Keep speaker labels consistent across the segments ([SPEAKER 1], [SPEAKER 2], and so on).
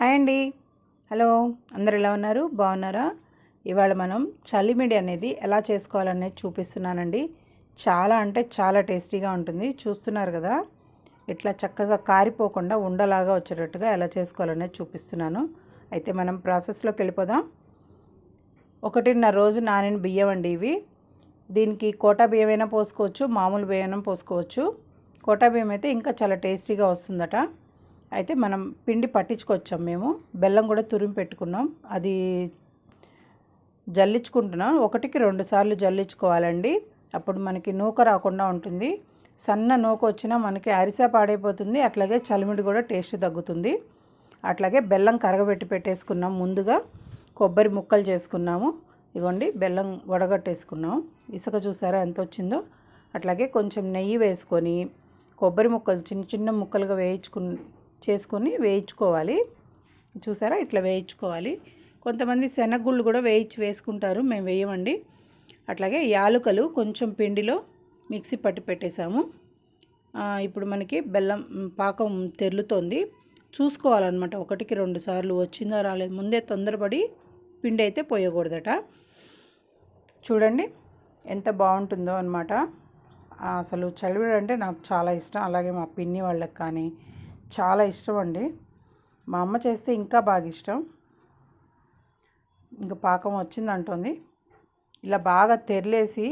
[SPEAKER 1] Hi అండి. Hello అందరు ఎలా ఉన్నారు? బాగున్నారా? ఇవాళ మనం చలిమిడి అనేది ఎలా చేసుకోవాలనేది చూపిస్తున్నానండి. చాలా అంటే చాలా టేస్టీగా ఉంటుంది. చూస్తున్నారు కదా ఇట్లా చక్కగా కారిపోకుండా ఉండలాగా వచ్చేటట్టుగా ఎలా చేసుకోవాలనేది చూపిస్తున్నాను. అయితే మనం ప్రాసెస్లోకి వెళ్ళిపోదాం. ఒకటిన్నర రోజు నానిన బియ్యం అండి ఇవి. దీనికి కోటా బియ్యం అయినా పోసుకోవచ్చు మామూలు బియ్యం అయినా పోసుకోవచ్చు. కోటా బియ్యం అయితే ఇంకా చాలా టేస్టీగా వస్తుందట. అయితే మనం పిండి పట్టించుకొచ్చాం మేము. బెల్లం కూడా తురిమి పెట్టుకున్నాం. అది జల్లించుకుంటున్నాం. ఒకటికి రెండు సార్లు జల్లించుకోవాలండి. అప్పుడు మనకి నూక రాకుండా ఉంటుంది. సన్న నూక వచ్చినా మనకి అరిసా పాడైపోతుంది. అట్లాగే చలిమిడి కూడా టేస్ట్ తగ్గుతుంది. అట్లాగే బెల్లం కరగబెట్టి పెట్టేసుకున్నాం ముందుగా. కొబ్బరి ముక్కలు చేసుకున్నాము. ఇగోండి బెల్లం వడగట్టేసుకున్నాం. ఇసుక చూసారా ఎంత వచ్చిందో? అట్లాగే కొంచెం నెయ్యి వేసుకొని కొబ్బరి ముక్కలు చిన్న చిన్న ముక్కలుగా వేయించుకు చేసుకొని వేయించుకోవాలి. చూసారా? ఇట్లా వేయించుకోవాలి. కొంతమంది శనగగుళ్ళు కూడా వేయించి వేసుకుంటారు. మేము వేయమండి. అట్లాగే యాలుకలు కొంచెం పిండిలో మిక్సీ పట్టి పెట్టేశాము. ఇప్పుడు మనకి బెల్లం పాకం తెరులుతోంది. చూసుకోవాలన్నమాట. ఒకటికి రెండు సార్లు వచ్చిందో రాలేదు ముందే తొందరపడి పిండి అయితే పోయకూడదట. చూడండి ఎంత బాగుంటుందో అనమాట అసలు చలివిడి అంటే నాకు చాలా ఇష్టం. అలాగే మా పిన్ని వాళ్ళకి కానీ చాలా ఇష్టం అండి. మా అమ్మ చేస్తే ఇంకా బాగా ఇష్టం. ఇంకా పాకం వచ్చిందంటుంది ఇలా బాగా తెరలేసి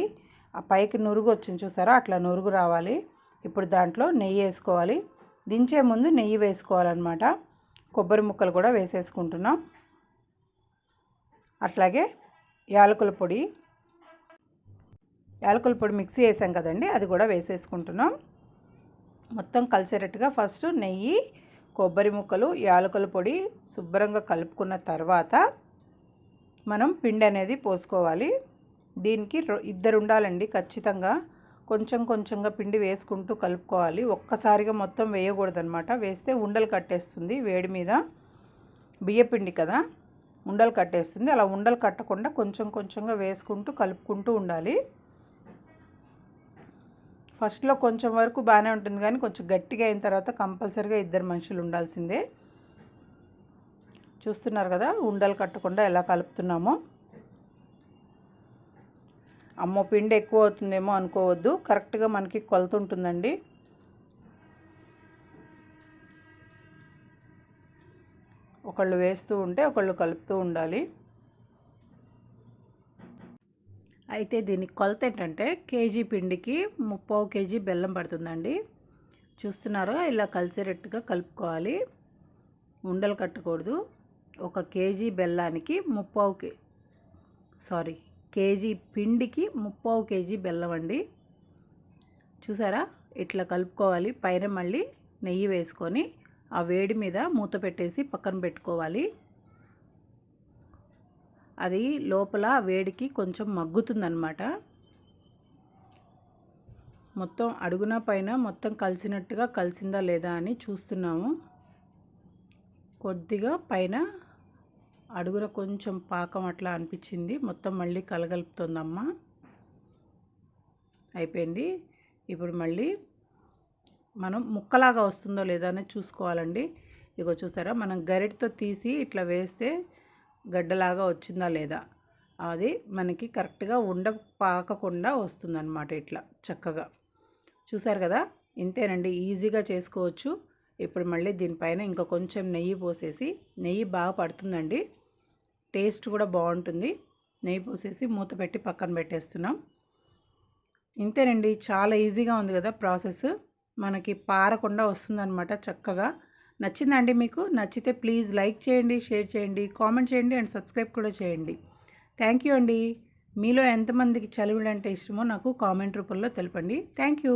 [SPEAKER 1] ఆ పైకి నురుగు వచ్చింది చూసారా? అట్లా నురుగు రావాలి. ఇప్పుడు దాంట్లో నెయ్యి వేసుకోవాలి. దించే ముందు నెయ్యి వేసుకోవాలన్నమాట. కొబ్బరి ముక్కలు కూడా వేసేసుకుంటున్నాం. అట్లాగే యాలకుల పొడి. యాలకుల పొడి మిక్సీ వేసాం కదండి అది కూడా వేసేసుకుంటున్నాం. మొత్తం కలిసేటట్టుగా ఫస్ట్ నెయ్యి కొబ్బరి ముక్కలు యాలకుల పొడి శుభ్రంగా కలుపుకున్న తర్వాత మనం పిండి అనేది పోసుకోవాలి. దీనికి ఇద్దరు ఉండాలండి ఖచ్చితంగా. కొంచెం కొంచెంగా పిండి వేసుకుంటూ కలుపుకోవాలి. ఒక్కసారిగా మొత్తం వేయకూడదనమాట వేస్తే ఉండలు కట్టేస్తుంది వేడి మీద. బియ్యపిండి కదా ఉండలు కట్టేస్తుంది. అలా ఉండలు కట్టకుండా కొంచెం కొంచెంగా వేసుకుంటూ కలుపుకుంటూ ఉండాలి. ఫస్ట్లో కొంచెం వరకు బాగానే ఉంటుంది కానీ కొంచెం గట్టిగా అయిన తర్వాత కంపల్సరీగా ఇద్దరు మనుషులు ఉండాల్సిందే. చూస్తున్నారు కదా ఉండలు కట్టకుండా ఎలా కలుపుతున్నామో. అమ్మో పిండి ఎక్కువ అవుతుందేమో అనుకోవద్దు. కరెక్ట్గా మనకి కొలత ఉంటుందండి. ఒకళ్ళు వేస్తూ ఉంటే ఒకళ్ళు కలుపుతూ ఉండాలి. అయితే దీనికి కొలత ఏంటంటే కేజీ పిండికి ముప్పావు కేజీ బెల్లం పడుతుందండి. చూస్తున్నారా ఇలా కలిసేటట్టుగా కలుపుకోవాలి. ఉండలు కట్టకూడదు. ఒక కేజీ బెల్లానికి ముప్పావు కే సారీ కేజీ పిండికి ముప్పావు కేజీ బెల్లం అండి. చూసారా? ఇట్లా కలుపుకోవాలి. పైన మళ్ళీ నెయ్యి వేసుకొని ఆ వేడి మీద మూత పెట్టేసి పక్కన పెట్టుకోవాలి. అది లోపల వేడికి కొంచెం మగ్గుతుందనమాట మొత్తం అడుగున పైన మొత్తం కలిసినట్టుగా కలిసిందా లేదా అని చూస్తున్నాము. కొద్దిగా పైన అడుగున కొంచెం పాకం అట్లా అనిపించింది. మొత్తం మళ్ళీ కలగలుపుతుందమ్మ. అయిపోయింది. ఇప్పుడు మళ్ళీ మనం ముక్కలాగా వస్తుందో లేదో అనేది చూసుకోవాలండి. ఇగో చూసారా? మనం గరిటతో తీసి ఇట్లా వేస్తే గడ్డలాగా వచ్చిందా లేదా? అది మనకి కరెక్ట్గా ఉండ పాకకుండా వస్తుందన్నమాట ఇట్లా చక్కగా. చూసారు కదా? ఇంతేనండి ఈజీగా చేసుకోవచ్చు. ఇప్పుడు మళ్ళీ దీనిపైన ఇంకా కొంచెం నెయ్యి పోసేసి నెయ్యి బాగా పడుతుందండి. టేస్ట్ కూడా బాగుంటుంది. నెయ్యి పోసేసి మూత పెట్టి పక్కన పెట్టేస్తున్నాం. ఇంతేనండి చాలా ఈజీగా ఉంది కదా ప్రాసెస్. మనకి పారకుండా వస్తుందన్నమాట చక్కగా. నచ్చిందండి మీకు నచ్చితే ప్లీజ్ లైక్ చేయండి షేర్ చేయండి కామెంట్ చేయండి అండ్ సబ్స్క్రైబ్ కూడా చేయండి. థ్యాంక్ యూ అండి. మీలో ఎంతమందికి చలివిడి అంటే ఇష్టమో నాకు కామెంట్ రూపంలో తెలపండి. Thank you.